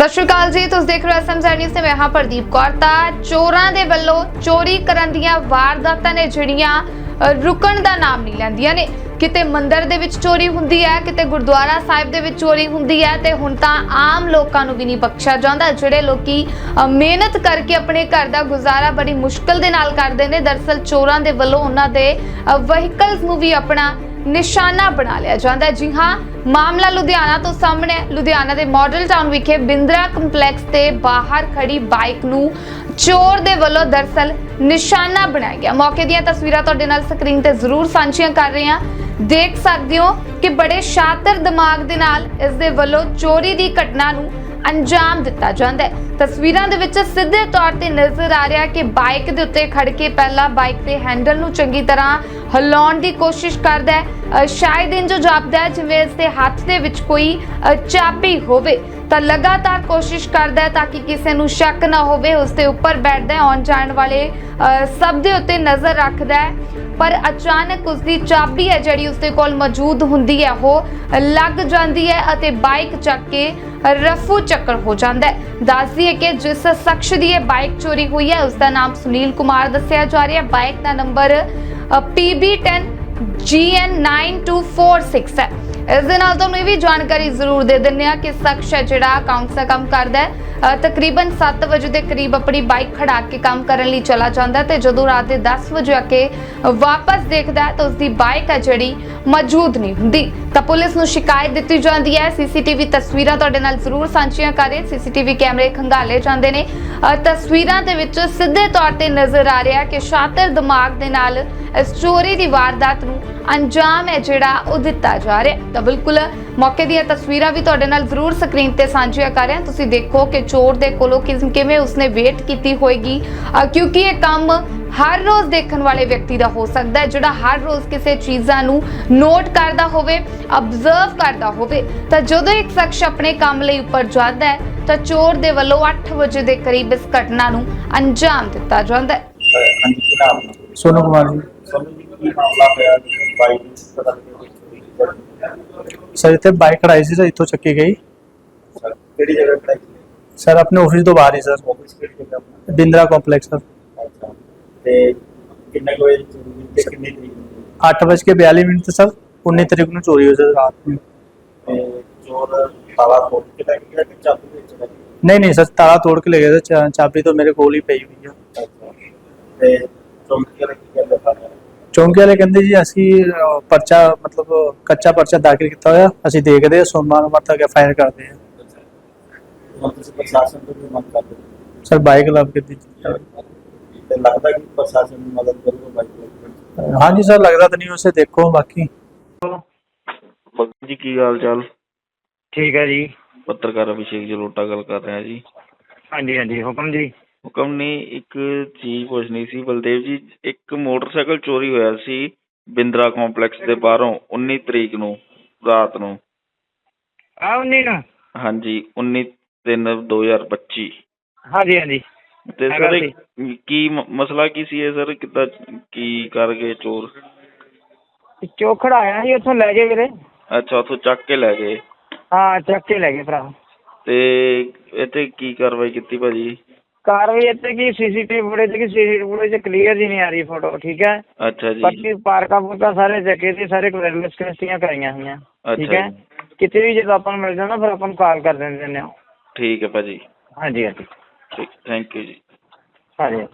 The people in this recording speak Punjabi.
ਸਤਿ ਸ਼੍ਰੀ ਅਕਾਲ ਜੀ, ਤੁਸੀਂ ਦੇਖ ਰਹੇ ਹੋ ਐਸਐਮਜ਼ੈਡ ਨਿਊਜ਼ ਤੇ ਮੈਂ ਹਾਂ ਪ੍ਰਦੀਪ ਕੌਰ। ਤਾਂ ਚੋਰਾਂ ਦੇ ਵੱਲੋਂ ਚੋਰੀ ਕਰਨ ਦੀਆਂ ਵਾਰਦਾਤਾਂ ਨੇ ਜਿਹੜੀਆਂ ਰੁਕਣ ਦਾ ਨਾਮ ਨਹੀਂ ਲੈਂਦੀਆਂ ਨੇ। ਕਿਤੇ ਮੰਦਰ ਦੇ ਵਿੱਚ ਚੋਰੀ ਹੁੰਦੀ ਹੈ, ਕਿਤੇ ਗੁਰਦੁਆਰਾ ਸਾਹਿਬ ਦੇ ਵਿੱਚ ਚੋਰੀ ਹੁੰਦੀ ਹੈ, ਤੇ ਹੁਣ ਤਾਂ ਆਮ ਲੋਕਾਂ ਨੂੰ ਵੀ ਨਹੀਂ ਬਖਸ਼ਿਆ ਜਾਂਦਾ। ਜਿਹੜੇ ਲੋਕੀ ਮਿਹਨਤ ਕਰਕੇ ਆਪਣੇ ਘਰ ਦਾ ਗੁਜ਼ਾਰਾ ਬੜੀ ਮੁਸ਼ਕਲ ਦੇ ਨਾਲ ਕਰਦੇ ਨੇ, ਦਰਸਲ ਚੋਰਾਂ ਦੇ ਵੱਲੋਂ ਉਹਨਾਂ ਦੇ ਵਹੀਕਲਸ ਨੂੰ ਵੀ ਆਪਣਾ ਨਿਸ਼ਾਨਾ ਬਣਾ ਲਿਆ ਜਾਂਦਾ ਜੀ ਹਾਂ ਮਾਮਲਾ ਲੁਧਿਆਣਾ ਤੋਂ ਸਾਹਮਣੇ ਲੁਧਿਆਣਾ ਦੇ ਮਾਡਲ ਟਾਊਨ ਵਿਖੇ ਬਿੰਦਰਾ ਕੰਪਲੈਕਸ ਤੇ ਬਾਹਰ ਖੜੀ ਬਾਈਕ ਨੂੰ ਚੋਰ ਦੇ ਵੱਲੋਂ ਦਰਸਲ ਨਿਸ਼ਾਨਾ ਬਣਾਇਆ ਗਿਆ। ਮੌਕੇ ਦੀਆਂ ਤਸਵੀਰਾਂ ਤੁਹਾਡੇ ਨਾਲ ਸਕਰੀਨ ਤੇ ਜ਼ਰੂਰ ਸਾਂਝੀਆਂ ਕਰ ਰਹੇ ਹਾਂ। ਦੇਖ ਸਕਦੇ ਹੋ ਕਿ ਬੜੇ ਸ਼ਾਤਰ ਦਿਮਾਗ ਦੇ ਨਾਲ ਇਸ ਦੇ ਵੱਲੋਂ ਚੋਰੀ ਦੀ ਘਟਨਾ ਨੂੰ ਅੰਜਾਮ ਦਿੱਤਾ ਜਾਂਦਾ ਹੈ। ਤਸਵੀਰਾਂ ਦੇ ਵਿੱਚ ਸਿੱਧੇ ਤੌਰ ਤੇ ਨਜ਼ਰ ਆ ਰਿਹਾ ਕਿ ਬਾਈਕ ਦੇ ਉੱਤੇ ਖੜ ਕੇ ਪਹਿਲਾਂ ਬਾਈਕ ਦੇ ਹੈਂਡਲ ਨੂੰ ਚੰਗੀ ਤਰ੍ਹਾਂ ਹਿਲਾਉਣ ਦੀ ਕੋਸ਼ਿਸ਼ ਕਰਦਾ ਹੈ। ਸ਼ਾਇਦ ਇੰਜ ਜਾਪਦਾ ਹੈ, ਜਿਵੇਂ ਇਸ ਦੇ ਹੱਥ ਦੇ ਵਿੱਚ ਕੋਈ ਚਾਬੀ ਹੋਵੇ। ਤਾਂ ਲਗਾਤਾਰ ਕੋਸ਼ਿਸ਼ ਕਰਦਾ ਹੈ ਤਾਂ ਕਿ ਕਿਸੇ ਨੂੰ ਸ਼ੱਕ ਨਾ ਹੋਵੇ, ਉਸ ਦੇ ਉੱਪਰ ਬੈਠਦਾ ਹੈ, ਆਉਣ ਜਾਣ ਵਾਲੇ ਸਭ ਦੇ ਉੱਤੇ ਨਜ਼ਰ ਰੱਖਦਾ ਹੈ। ਪਰ ਅਚਾਨਕ ਉਸ ਦੀ ਚਾਬੀ ਹੈ ਜਿਹੜੀ ਉਸ ਦੇ ਕੋਲ ਮੌਜੂਦ ਹੁੰਦੀ ਹੈ, ਉਹ ਲੱਗ ਜਾਂਦੀ ਹੈ ਅਤੇ ਬਾਈਕ ਚੱਕ ਕੇ ਰਫੂ ਚੱਕਰ ਹੋ ਜਾਂਦਾ ਹੈ। ਦੱਸ ਦਈਏ ਕਿ ਜਿਸ ਸ਼ਖਸ ਦੀ ਇਹ ਬਾਈਕ ਚੋਰੀ ਹੋਈ ਹੈ ਉਸ ਦਾ ਨਾਮ ਸੁਨੀਲ ਕੁਮਾਰ ਦੱਸਿਆ ਜਾ ਰਿਹਾ ਹੈ। ਬਾਈਕ ਦਾ ਨੰਬਰ PB10 GN9246 ਹੈ। ਇਸ ਦੇ ਨਾਲ ਤੁਹਾਨੂੰ ਇਹ ਵੀ ਜਾਣਕਾਰੀ ਜ਼ਰੂਰ ਦੇ ਦਿੰਦੇ ਆ ਕਿ ਸ਼ਖਸ ਹੈ ਜਿਹੜਾ ਅਕਾਊਂਟਸ ਦਾ ਕੰਮ ਕਰਦਾ ਹੈ। ਤਕਰੀਬਨ 7 ਵਜੇ ਦੇ ਕਰੀਬ ਆਪਣੀ ਬਾਈਕ ਖੜਾ ਕੇ ਕੰਮ ਕਰਨ ਲਈ ਚਲਾ ਜਾਂਦਾ ਹੈ ਤੇ ਜਦੋਂ ਰਾਤ ਦੇ 10 ਵਜੇ ਆ ਕੇ ਵਾਪਸ ਦੇਖਦਾ ਹੈ ਤਾਂ ਉਸ ਦੀ ਬਾਈਕ ਹੈ ਜਿਹੜੀ ਮੌਜੂਦ ਨਹੀਂ ਹੁੰਦੀ। ਤਾਂ ਪੁਲਿਸ ਨੂੰ ਸ਼ਿਕਾਇਤ ਦਿੱਤੀ ਜਾਂਦੀ ਹੈ। ਸੀਸੀਟੀਵੀ ਤਸਵੀਰਾਂ ਤੁਹਾਡੇ ਨਾਲ ਜ਼ਰੂਰ ਸਾਂਝੀਆਂ ਕਰੇ ਸੀਸੀਟੀਵੀ ਕੈਮਰੇ ਖੰਗਾਲੇ ਜਾਂਦੇ ਨੇ। ਤਸਵੀਰਾਂ ਦੇ ਵਿੱਚ ਸਿੱਧੇ ਤੌਰ ਤੇ ਨਜ਼ਰ ਆ ਰਿਹਾ ਕਿ ਸ਼ਾਤਰ ਦਿਮਾਗ ਦੇ ਨਾਲ ਇਸ ਚੋਰੀ ਦੀ ਵਾਰਦਾਤ ਨੂੰ ਅੰਜਾਮ ਹੈ ਜਿਹੜਾ ਉਹ ਦਿੱਤਾ ਜਾ ਰਿਹਾ। ਤਾਂ ਬਿਲਕੁਲ ਮੌਕੇ ਦੀਆਂ ਤਸਵੀਰਾਂ ਵੀ ਤੁਹਾਡੇ ਨਾਲ ਜ਼ਰੂਰ ਸਕਰੀਨ ਤੇ ਸਾਂਝੀਆਂ ਕਰ ਰਹੇ ਹਾਂ। ਤੁਸੀਂ ਦੇਖੋ ਕਿ ਚੋਰ ਦੇ ਕੋਲੋਂ ਕਿਸ ਕਿਵੇਂ ਉਸਨੇ ਵੇਟ ਕੀਤੀ ਹੋਏਗੀ। ਕਿਉਂਕਿ ਇਹ ਕੰਮ ਹਰ ਰੋਜ਼ ਦੇਖਣ ਵਾਲੇ ਵਿਅਕਤੀ ਦਾ ਹੋ ਸਕਦਾ ਹੈ ਜਿਹੜਾ ਹਰ ਰੋਜ਼ ਕਿਸੇ ਚੀਜ਼ਾਂ ਨੂੰ ਨੋਟ ਕਰਦਾ ਹੋਵੇ ਅਬਜ਼ਰਵ ਕਰਦਾ ਹੋਵੇ। ਤਾਂ ਜਦੋਂ ਇੱਕ ਸ਼ਖਸ ਆਪਣੇ ਕੰਮ ਲਈ ਉੱਪਰ ਜਾਂਦਾ ਹੈ ਤਾਂ ਚੋਰ ਦੇ ਵੱਲੋਂ 8 ਵਜੇ ਦੇ ਕਰੀਬ ਇਸ ਘਟਨਾ ਨੂੰ ਅੰਜਾਮ ਦਿੱਤਾ ਜਾਂਦਾ ਹੈ? ਸੋਨੂ ਕੁਮਾਰ ਜੀ। ਸਾਨੂੰ ਜੀ ਕੀ ਮਾਮਲਾ ਕਿ ਬਾਈਕ ਪਤਾ ਨਹੀਂ ਕੋਈ ਚੋਰੀ ਕਰ ਸਰ ਇੱਥੇ ਬਾਈਕ ਖੜਾਈ ਸੀ ਸਰ ਇੱਥੋਂ ਚੱਕੀ ਗਈ ਸਰ ਕਿਹੜੀ ਜਗ੍ਹਾ ਖੜਾਈ ਸਰ ਆਪਣੇ ਆਫਿਸ ਤੋਂ ਬਾਹਰ ਹੀ ਸਰ ਆਫਿਸ ਕਿਹੜੀ ਜਗ੍ਹਾ ਆਪਣਾ ਬਿੰਦਰਾ ਕੰਪਲੈਕਸ ਸਰ ਅੱਛਾ ਤੇ ਕਿੰਨੇ ਕੋਈ ਚੋਰੀ ਹੋਈ ਤੇ ਕਿੰਨੀ ਤਰੀਕ ਨੂੰ 8:42 ਮਿੰਟ ਤੇ ਸਰ 19 ਤਰੀਕ ਨੂੰ ਚੋਰੀ ਹੋਈ ਸਰ ਰਾਤ ਨੂੰ ਤੇ ਚੋਰ ਤਾਲਾ ਤੋੜ ਕੇ ਲੈ ਗਿਆ ਕਿ ਚਾਬੀ ਵਿੱਚ ਲੈ ਗਿਆ ਨਹੀਂ ਨਹੀਂ ਸਰ ਤਾਲਾ ਤੋੜ ਕੇ ਲੈ ਗਏ ਸਰ ਚਾ- ਚਾਬੀ ਤਾਂ ਮੇਰੇ ਕੋਲ ਹੀ ਪਈ ਹੋਈ ਆ ਅੱਛਾ ਤੇ ਚੌਂਕੀ ਵਾਲੇ ਕੀ ਕਹਿੰਦੇ ਪਾਣੇ ਚੌਂਕੀ ਵਾਲੇ ਕਹਿੰਦੇ ਜੀ ਅਸੀਂ ਅਹ, ਪਰਚਾ ਮਤਲਬ ਕੱਚਾ ਪਰਚਾ ਦਾਖਲ ਕੀਤਾ ਹੋਇਆ ਅਸੀਂ ਦੇਖਦੇ ਹਾਂ ਸੋਮਵਾਰ ਨੂੰ ਮੱਥਾ ਕੇ ਫਾਇਰ ਕਰਦੇ ਹਾਂ। ਹੁਣ ਤੁਸੀਂ ਪ੍ਰਸ਼ਾਸਨ ਤੋਂ ਵੀ ਮੰਗ ਕਰਦੇ ਹੋ। ਸਰ ਬਾਈਕ ਲੱਭ ਕੇ ਦਿੱਤੀ ਤੇ ਲੱਗਦਾ ਕਿ ਪ੍ਰਸ਼ਾਸਨ ਦੀ ਮਦਦ ਕਰੂਗਾ ਬਾਈਕ ਹਾਂਜੀ ਸਰ ਲੱਗਦਾ ਤਾਂ ਨਹੀਂ ਉਸੇ ਦੇਖੋ ਬਾਕੀ। ਜੀ ਕੀ ਹਾਲ ਚਾਲ? ਠੀਕ ਹੈ ਜੀ। ਪੱਤਰਕਾਰ ਅਭਿਸ਼ੇਕ ਜਲੋਟਾ ਗੱਲ ਕਰ ਰਿਹਾ ਜੀ। ਹਾਂਜੀ ਹਾਂਜੀ ਹੁਕਮ ਜੀ। ਹੁਕਮ ਨੇ ਇੱਕ ਚੀਜ਼ ਪੁੱਛਣੀ ਸੀ ਬਲਦੇਵ ਜੀ ਇੱਕ ਮੋਟਰਸਾਈਕਲ ਚੋਰੀ ਹੋਇਆ ਸੀ ਬਿੰਦਰਾ ਕੰਪਲੈਕਸ ਦੇ ਬਾਹਰੋਂ 19 ਤਰੀਕ ਨੂੰ ਰਾਤ ਨੂੰ। ਆ ਉਨੀ ਨਾ? ਹਾਂਜੀ 19 3 2025 ਹਾਂਜੀ ਹਾਂਜੀ। ਤੇ ਸਰ ਇਹ ਕੀ ਮ- ਮਸਲਾ ਕੀ ਸੀ ਇਹ ਸਰ? ਕਿੱਦਾਂ ਕੀ ਕਰ ਗਏ ਚੋਰ? ਚੋਖੜ ਆਇਆ ਸੀ ਉੱਥੋਂ ਲੈ ਗਏ ਵੀਰੇ। ਅੱਛਾ ਉੱਥੋਂ ਚੱਕ ਕੇ ਲੈ ਗਏ। ਹਾਂ ਚੱਕ ਕੇ ਲੈ ਗਏ ਭਰਾ। ਤੇ ਇੱਥੇ ਕੀ ਕਾਰਵਾਈ ਕੀਤੀ ਭਾਜੀ? ਕਾਰਵਾਈ ਇੱਥੇ ਕੀ ਸੀਸੀਟੀਵੀ ਫੁਟੇਜ ਕੀ ਸੀਸੀਟੀਵੀ ਫੁਟੇਜ ਠੀਕ ਜੀ ਨਹੀਂ ਆ ਰਹੀ ਫੋਟੋ ਠੀਕ ਹੈ? ਅੱਛਾ ਜੀ। ਬਾਕੀ ਪਾਰਕਾਂ ਪੂਰਕਾਂ ਸਾਰੇ ਚੱਕੇ ਤੇ ਸਾਰੇ ਕਲਰਲੈਸ ਕਨਸਟੀਆਂ ਕਰਾਈਆਂ ਹੋਈਆਂ ਠੀਕ ਹੈ? ਕਿਤੇ ਵੀ ਜਦੋਂ ਆਪਾਂ ਨੂੰ ਮਿਲ ਜਾਂਦਾ ਫਿਰ ਆਪਾਂ ਨੂੰ ਕਾਲ ਕਰ ਦਿੰਦੇ ਨੇ। ਠੀਕ ਹੈ ਭਾਜੀ। ਹਾਂਜੀ ਹਾਂਜੀ। ਠੀਕ ਥੈਂਕ ਯੂ ਜੀ। ਹਾਂਜੀ।